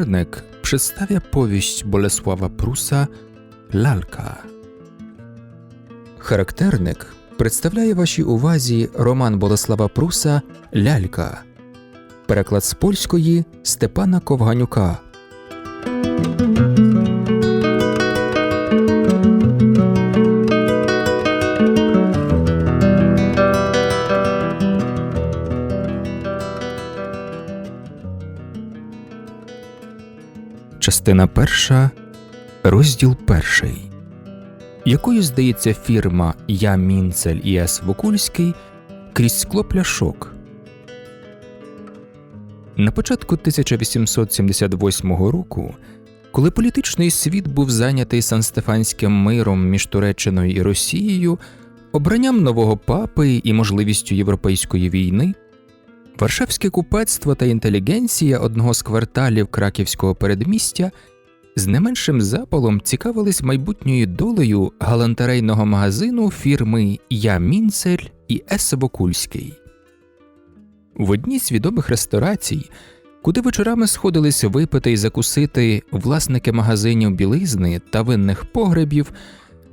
charakternek przedstawia powieść Bolesława Prusa Lalka. Характерник представляє вашій увазі роман Болеслава Пруса Лялька. Переклад з польської Степана Ковганюка. Частина перша, розділ перший. Якою здається фірма Я Мінцель і С. Вокульський крізь скло пляшок. На початку 1878 року, коли політичний світ був зайнятий Сан-Стефанським миром між Туреччиною і Росією, обранням нового папи і можливістю європейської війни, Варшавське купецтво та інтелігенція одного з кварталів краківського передмістя з не меншим запалом цікавились майбутньою долею галантерейного магазину фірми Я Мінцель і Ес Вокульський. В одній з відомих ресторацій, куди вечорами сходились випити і закусити власники магазинів білизни та винних погребів,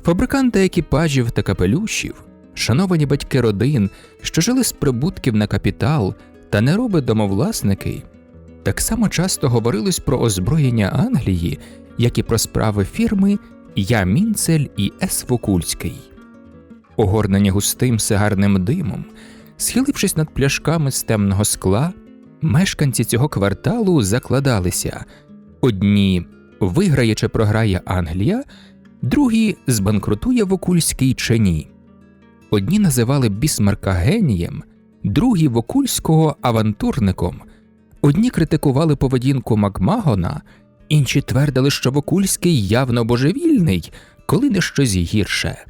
фабриканти екіпажів та капелюшів, шановані батьки родин, що жили з прибутків на капітал, та нероби домовласники, так само часто говорилось про озброєння Англії, як і про справи фірми Я Мінцель і С. Вокульський. Огорнені густим сигарним димом, схилившись над пляшками з темного скла, мешканці цього кварталу закладалися одні виграє чи програє Англія, другі збанкрутує Вокульський чи ні. Одні називали Бісмарка генієм, другі Вокульського авантурником. Одні критикували поведінку Макмагона, інші твердили, що Вокульський явно божевільний, коли не щось гірше.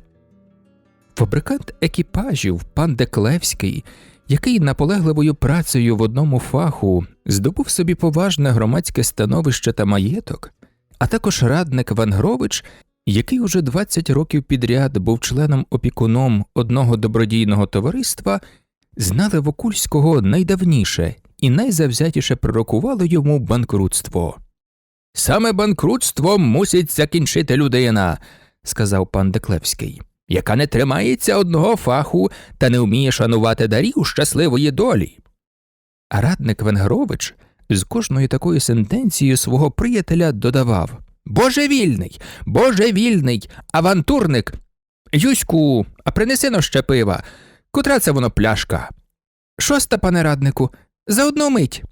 Фабрикант екіпажів пан Деклевський, який наполегливою працею в одному фаху здобув собі поважне громадське становище та маєток, а також радник Вангрович, який уже 20 років підряд був членом опікуном одного добродійного товариства, знали Вокульського найдавніше і найзавзятіше пророкувало йому банкрутство. Саме банкрутством мусить закінчити людина, сказав пан Деклевський, яка не тримається одного фаху та не вміє шанувати дарів щасливої долі. А радник Венгрович з кожною такою сентенцією свого приятеля додавав Божевільний, божевільний, авантурник. Юську, а принеси но ще пива. Котра це воно пляшка? Шоста, пане раднику, за одну мить,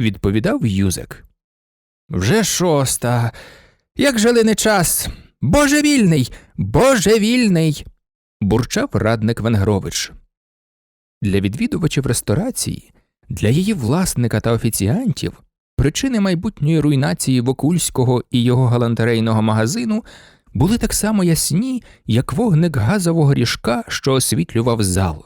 відповідав Юзек. Вже шоста. Як жили не час. Божевільний, божевільний. бурчав радник Венгрович. Для відвідувачів ресторації, для її власника та офіціантів, причини майбутньої руйнації Вокульського і його галантерейного магазину були так само ясні, як вогник газового ріжка, що освітлював зал.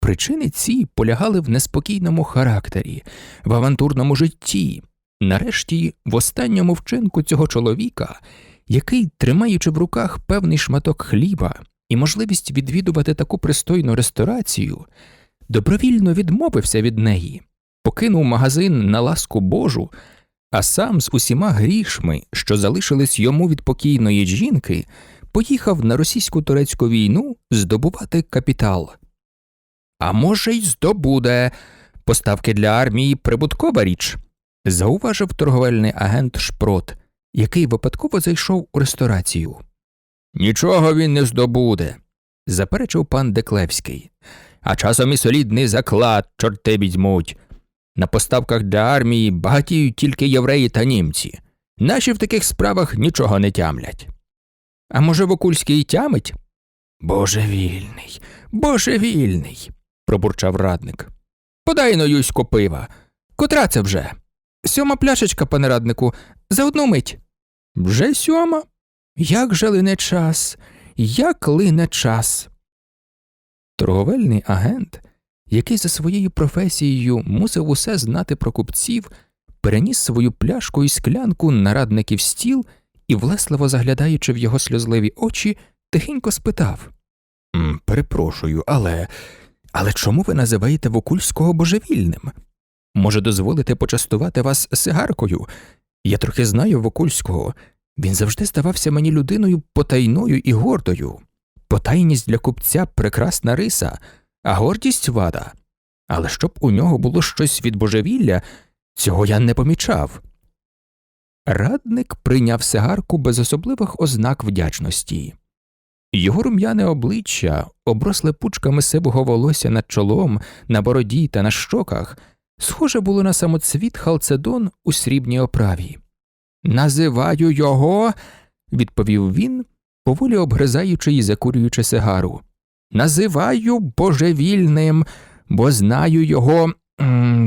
Причини ці полягали в неспокійному характері, в авантурному житті, нарешті в останньому вчинку цього чоловіка, який, тримаючи в руках певний шматок хліба і можливість відвідувати таку пристойну ресторацію, добровільно відмовився від неї, покинув магазин на ласку Божу, а сам з усіма грішми, що залишились йому від покійної жінки, поїхав на російсько турецьку війну здобувати капітал. А може, й здобуде. Поставки для армії прибуткова річ, зауважив торговельний агент Шпрот, який випадково зайшов у ресторацію. Нічого він не здобуде, заперечив пан Деклевський. А часом і солідний заклад, чорти візьмуть. На поставках для армії багатіють тільки євреї та німці. Наші в таких справах нічого не тямлять. А може, Вокульський тямить? Божевільний, божевільний пробурчав радник. Подай но юсько пива. Котра це вже? Сьома пляшечка, пане раднику, за одну мить. Вже сьома? Як же лине час, як лине час. Торговельний агент, який за своєю професією мусив усе знати про купців, переніс свою пляшку і склянку на радників стіл і, влесливо заглядаючи в його сльозливі очі, тихенько спитав Перепрошую, але але чому ви називаєте Вокульського божевільним? Може, дозволите почастувати вас сигаркою? Я трохи знаю Вокульського. Він завжди здавався мені людиною потайною і гордою. Потайність для купця прекрасна риса, а гордість вада. Але щоб у нього було щось від божевілля, цього я не помічав. Радник прийняв сигарку без особливих ознак вдячності. Його рум'яне обличчя, обросле пучками сивого волосся над чолом, на бороді та на щоках, схоже було на самоцвіт халцедон у срібній оправі. Називаю його, відповів він, поволі обгризаючи і закурюючи сигару. Називаю божевільним, бо знаю його.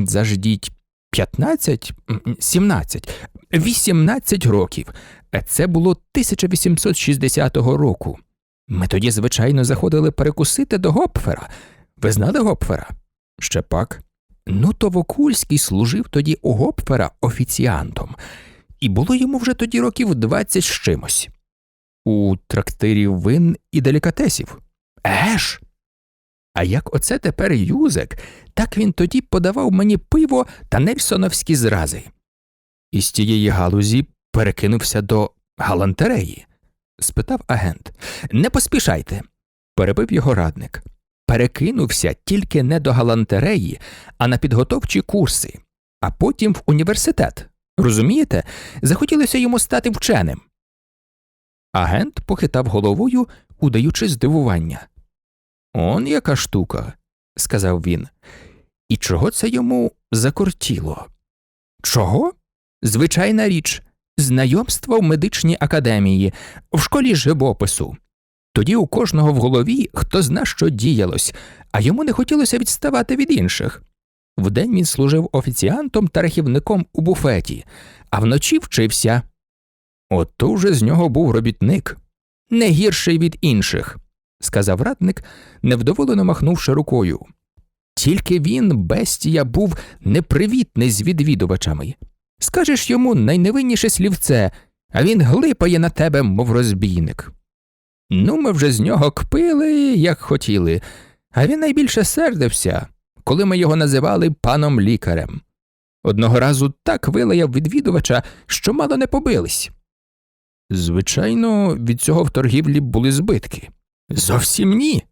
Заждіть 15, м, 17, 18 років. Е, Це було 1860 року. Ми тоді, звичайно, заходили перекусити до Гопфера. Ви знали Гопфера? Ще пак. Ну, то Вокульський служив тоді у Гопфера офіціантом, і було йому вже тоді років 20 з чимось. У трактирі вин і делікатесів. Еш. А як оце тепер юзек, так він тоді подавав мені пиво та нельсоновські зрази. Із тієї галузі перекинувся до галантереї? спитав агент. Не поспішайте, перебив його радник. Перекинувся тільки не до галантереї, а на підготовчі курси, а потім в університет. Розумієте? Захотілося йому стати вченим. Агент похитав головою, удаючи здивування. Он яка штука, сказав він. І чого це йому закортіло? Чого? Звичайна річ, знайомство в медичній академії, в школі живопису. Тоді у кожного в голові хто зна, що діялось, а йому не хотілося відставати від інших. Вдень він служив офіціантом та рахівником у буфеті, а вночі вчився. Ото вже з нього був робітник, не гірший від інших, сказав радник, невдоволено махнувши рукою. Тільки він, бестія, був непривітний з відвідувачами. Скажеш йому найневинніше слівце, а він глипає на тебе, мов розбійник. Ну, ми вже з нього кпили, як хотіли, а він найбільше сердився, коли ми його називали паном лікарем. Одного разу так вилаяв відвідувача, що мало не побились. Звичайно, від цього в торгівлі були збитки. Зовсім ні.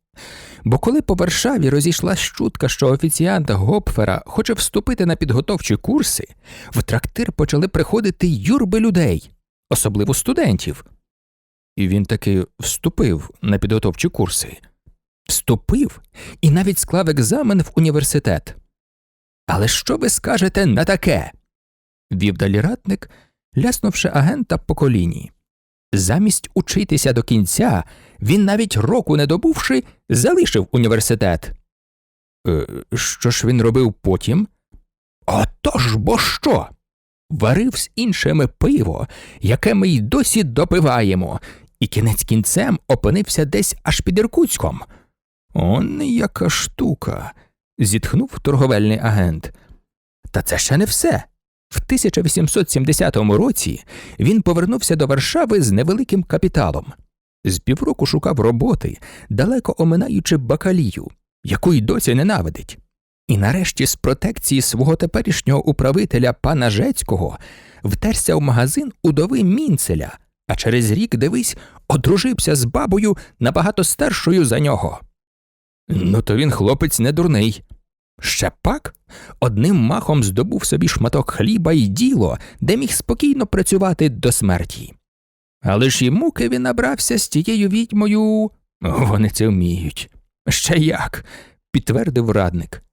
Бо коли по Варшаві розійшла чутка, що офіціант Гопфера хоче вступити на підготовчі курси, в трактир почали приходити юрби людей, особливо студентів. І він таки вступив на підготовчі курси. Вступив і навіть склав екзамен в університет. Але що ви скажете на таке? вів далі радник, ляснувши агента по коліні. Замість учитися до кінця, він навіть року не добувши, залишив університет. Е, що ж він робив потім? Отож бо що? Варив з іншими пиво, яке ми й досі допиваємо, і кінець кінцем опинився десь аж під Іркутськом. Он яка штука. зітхнув торговельний агент. Та це ще не все. В 1870 році він повернувся до Варшави з невеликим капіталом. З півроку шукав роботи, далеко оминаючи бакалію, яку й досі ненавидить. І нарешті з протекції свого теперішнього управителя пана Жецького втерся в магазин удови Мінцеля, а через рік, дивись, одружився з бабою набагато старшою за нього. Ну, то він хлопець не дурний. Ще пак одним махом здобув собі шматок хліба і діло, де міг спокійно працювати до смерті. Але ж і муки він набрався з тією відьмою. Вони це вміють. Ще як, підтвердив радник.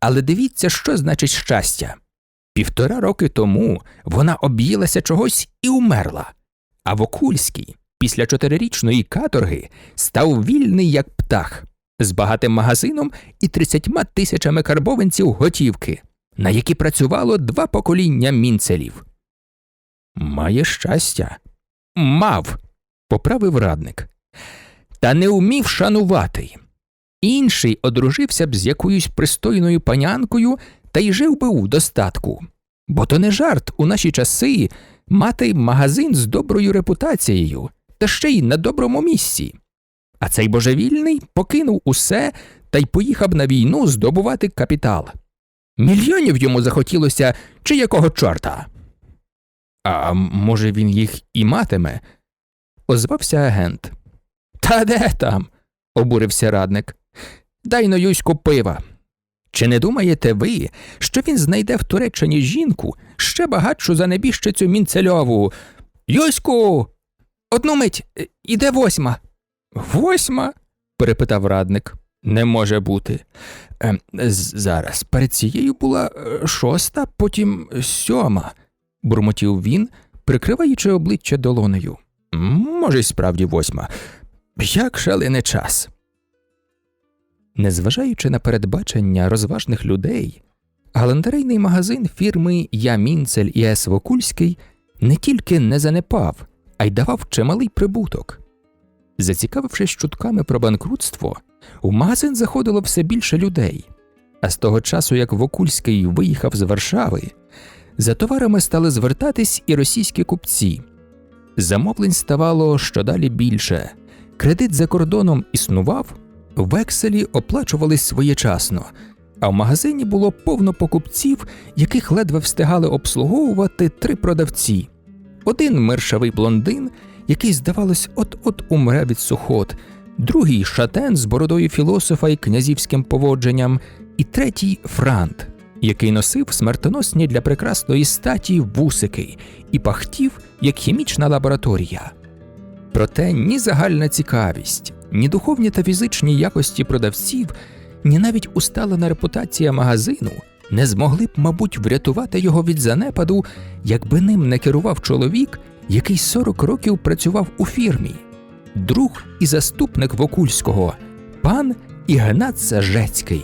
Але дивіться, що значить щастя. Півтора роки тому вона об'їлася чогось і умерла, а Вокульський після чотирирічної каторги став вільний, як птах, з багатим магазином і тридцятьма тисячами карбованців готівки, на які працювало два покоління мінцелів. Має щастя. Мав, поправив радник. Та не умів шанувати. Інший одружився б з якоюсь пристойною панянкою та й жив би у достатку. Бо то не жарт у наші часи мати магазин з доброю репутацією, та ще й на доброму місці. А цей божевільний покинув усе та й поїхав на війну здобувати капітал. Мільйонів йому захотілося чи якого чорта. А може він їх і матиме? озвався агент. Та де там? обурився радник. Дай но Юську пива. Чи не думаєте ви, що він знайде в Туреччині жінку ще багатшу за небіжчицю Мінцельову? Юську! Одну мить, е, іде восьма. Восьма? перепитав радник. Не може бути. З- зараз перед цією була е, шоста, потім сьома, бурмотів він, прикриваючи обличчя долонею. Може, й справді восьма. Як шалений час. Незважаючи на передбачення розважних людей, галантерейний магазин фірми Я Мінцель і С. Вокульський не тільки не занепав, а й давав чималий прибуток. Зацікавившись чутками про банкрутство, у магазин заходило все більше людей. А з того часу, як Вокульський виїхав з Варшави, за товарами стали звертатись і російські купці. Замовлень ставало щодалі більше. Кредит за кордоном існував, векселі оплачувались своєчасно, а в магазині було повно покупців, яких ледве встигали обслуговувати три продавці. Один мершавий блондин, який, здавалось, от-от умре від сухот, другий шатен з бородою філософа і князівським поводженням, і третій франт, який носив смертоносні для прекрасної статі вусики і пахтів, як хімічна лабораторія. Проте ні загальна цікавість, ні духовні та фізичні якості продавців, ні навіть усталена репутація магазину не змогли б, мабуть, врятувати його від занепаду, якби ним не керував чоловік, який 40 років працював у фірмі, друг і заступник Вокульського, пан Ігнат Сажецький.